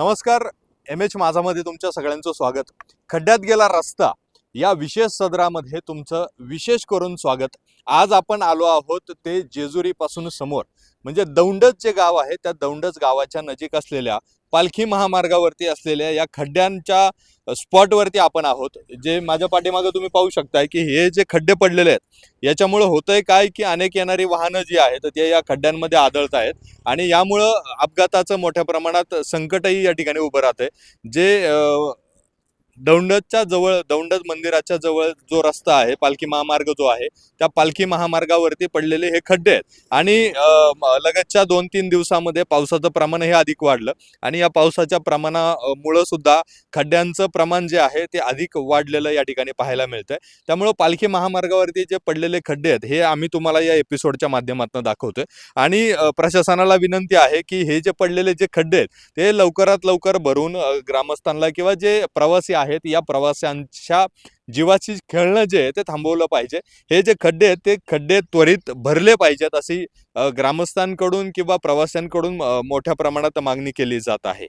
नमस्कार M H माझामध्ये तुमच्या सगळ्यांचं स्वागत. खड्ड्यात गेला रस्ता या विशेष सदरामध्ये तुमचं विशेष करून स्वागत. आज आपण आलो आहोत ते जेजुरीपासून समोर. म्हणजे दौंडच जे गाव आहे त्या दौंडच गावाच्या नजीक असलेल्या पालखी महामार्गावरती असलेल्या या खड्ड्यांच्या स्पॉटवरती आपण आहोत जे माझ्या पाठीमागे तुम्ही पाहू शकताय की हे जे खड्डे पडलेले आहेत याच्यामुळं होतंय काय की अनेक येणारी वाहनं जी आहेत ते या खड्ड्यांमध्ये आदळत आहेत आणि यामुळं अपघाताचं मोठ्या प्रमाणात संकटही या ठिकाणी उभं राहतंय. जे दौंडच्या जवळ दौंड मंदिराच्या जवळ जो रस्ता आहे पालखी महामार्ग जो आहे त्या पालखी महामार्गावरती पडलेले हे खड्डे आहेत. आणि लगतच्या दोन तीन दिवसामध्ये पावसाचं प्रमाण हे अधिक वाढलं. आणि या पावसाच्या प्रमाणामुळं सुद्धा खड्ड्यांचं प्रमाण जे आहे ते अधिक वाढलेलं या ठिकाणी पाहायला मिळतंय. त्यामुळं पालखी महामार्गावरती जे पडलेले खड्डे आहेत हे आम्ही तुम्हाला या एपिसोडच्या माध्यमातून दाखवतोय. आणि प्रशासनाला विनंती आहे की हे जे पडलेले जे खड्डे आहेत ते लवकरात लवकर भरून ग्रामस्थांना किंवा जे प्रवासी आहेत या प्रवाशांच्या जीवाची खेळणं जे आहे ते थांबवलं पाहिजे. हे जे खड्डे आहेत ते खड्डे त्वरित भरले पाहिजेत अशी ग्रामस्थांकडून किंवा प्रवाशांकडून मोठ्या प्रमाणात मागणी केली जात आहे.